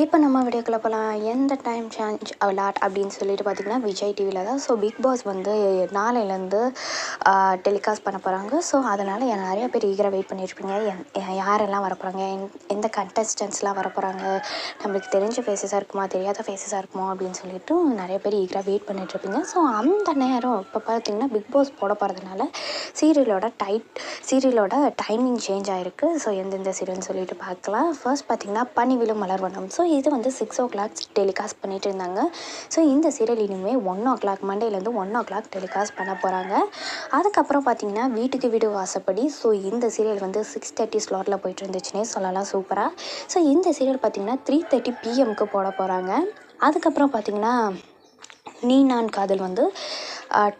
இப்போ நம்ம வீடியோக்குள்ள போகலாம் எந்த டைம் சேஞ்ச் அலாட் அப்படின்னு சொல்லிட்டு பார்த்தீங்கன்னா விஜய் டிவியில் தான். ஸோ பிக் பாஸ் வந்து நாளையிலேருந்து டெலிகாஸ்ட் பண்ண போகிறாங்க ஸோ அதனால் நிறைய பேர் ஈகராக வெயிட் பண்ணியிருப்பீங்க என் யாரெல்லாம் வரப்போகிறாங்க என் எந்த கண்டஸ்டன்ஸ்லாம் வரப்போகிறாங்க நம்மளுக்கு தெரிஞ்ச ஃபேஸஸாக இருக்குமா? தெரியாத ஃபேஸஸாக இருக்குமா? அப்படின்னு சொல்லிட்டு நிறைய பேர் ஈகராக வெயிட் பண்ணிட்டுருப்பீங்க ஸோ அந்த நேரம் இப்போ பார்த்தீங்கன்னா பிக் பாஸ் போட போகிறதுனால சீரியலோட டைட் சீரியலோட டைமிங் சேஞ்ச் ஆகிருக்கு ஸோ எந்தெந்த சீரியல்னு சொல்லிட்டு பார்க்கலாம். ஃபர்ஸ்ட் பார்த்தீங்கன்னா பனிவிலும் மலர்வனம். ஸோ ஸோ இது வந்து சிக்ஸ் ஓ கிளாக் டெலிகாஸ்ட் பண்ணிட்டு இருந்தாங்க. ஸோ இந்த சீரியல் இனிமேல் ஒன் ஓ கிளாக் மண்டேலேருந்து ஒன் ஓ கிளாக் டெலிகாஸ்ட் பண்ண போகிறாங்க அதுக்கப்புறம் பார்த்தீங்கன்னா வீட்டுக்கு வீடு வாசப்படி ஸோ இந்த சீரியல் வந்து சிக்ஸ் தேர்ட்டி ஸ்லாட்டில் போயிட்டு இருந்துச்சுன்னே சொல்லலாம் சூப்பராக ஸோ இந்த சீரியல் பார்த்தீங்கன்னா த்ரீ தேர்ட்டி பிஎம்க்கு போட போகிறாங்க அதுக்கப்புறம் பார்த்தீங்கன்னா நீ நான் காதல் வந்து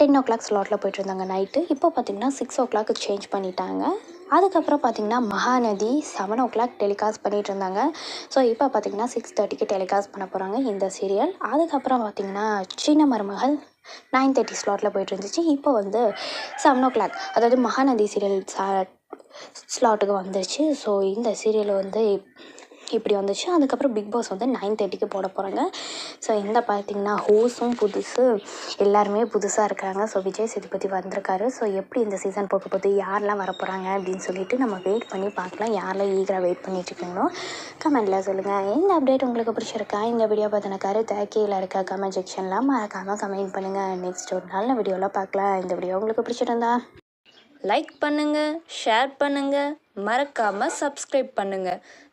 டென் ஓ கிளாக் ஸ்லாட்டில் போயிட்டு இருந்தாங்க நைட்டு இப்போ பார்த்தீங்கன்னா சிக்ஸ் ஓ கிளாக்கு சேஞ்ச் பண்ணிட்டாங்க. அதுக்கப்புறம் பார்த்தீங்கன்னா Mahanadi seven o'clock telecast பண்ணிட்டு இருந்தாங்க. ஸோ இப்போ பார்த்தீங்கன்னா சிக்ஸ் தேர்ட்டிக்கு டெலிகாஸ்ட் பண்ண போகிறாங்க இந்த சீரியல் அதுக்கப்புறம் பார்த்தீங்கன்னா சின்ன மருமகள் நைன் தேர்ட்டி ஸ்லாட்டில் போயிட்டு இருந்துச்சு. இப்போ வந்து செவன் ஓ கிளாக் அதாவது மகாநதி சீரியல் ஸ்லாட்டுக்கு வந்துருச்சு. ஸோ இந்த சீரியல் வந்து இப்படி வந்துச்சு. அதுக்கப்புறம் பிக் பாஸ் வந்து நைன் தேர்ட்டிக்கு போட போகிறாங்க ஸோ இந்த பார்த்தீங்கன்னா ஹோஸும் புதுசு. எல்லாருமே புதுசாக இருக்காங்க. ஸோ விஜய் சேதுபதி வந்திருக்காரு. ஸோ எப்படி இந்த சீசன் போக போகுது? யாரெல்லாம் வர போகிறாங்க அப்படின்னு சொல்லிட்டு நம்ம வெயிட் பண்ணி பார்க்கலாம். யாரெல்லாம் ஈகராக வெயிட் பண்ணிட்டுருக்கீங்களோ கமெண்ட்டில் சொல்லுங்கள் இந்த அப்டேட் உங்களுக்கு பிடிச்சிருக்கா? இந்த வீடியோ பார்த்தின கருத்தை கீழே இருக்க கமெண்ட் செக்ஷன்லாம் மறக்காமல் கமெண்ட் பண்ணுங்கள் நெக்ஸ்ட் ஒரு நல்ல வீடியோவில் பார்க்கலாம். இந்த வீடியோ உங்களுக்கு பிடிச்சிருந்தா லைக் பண்ணுங்கள் ஷேர் பண்ணுங்கள் மறக்காமல் சப்ஸ்கிரைப் பண்ணுங்கள்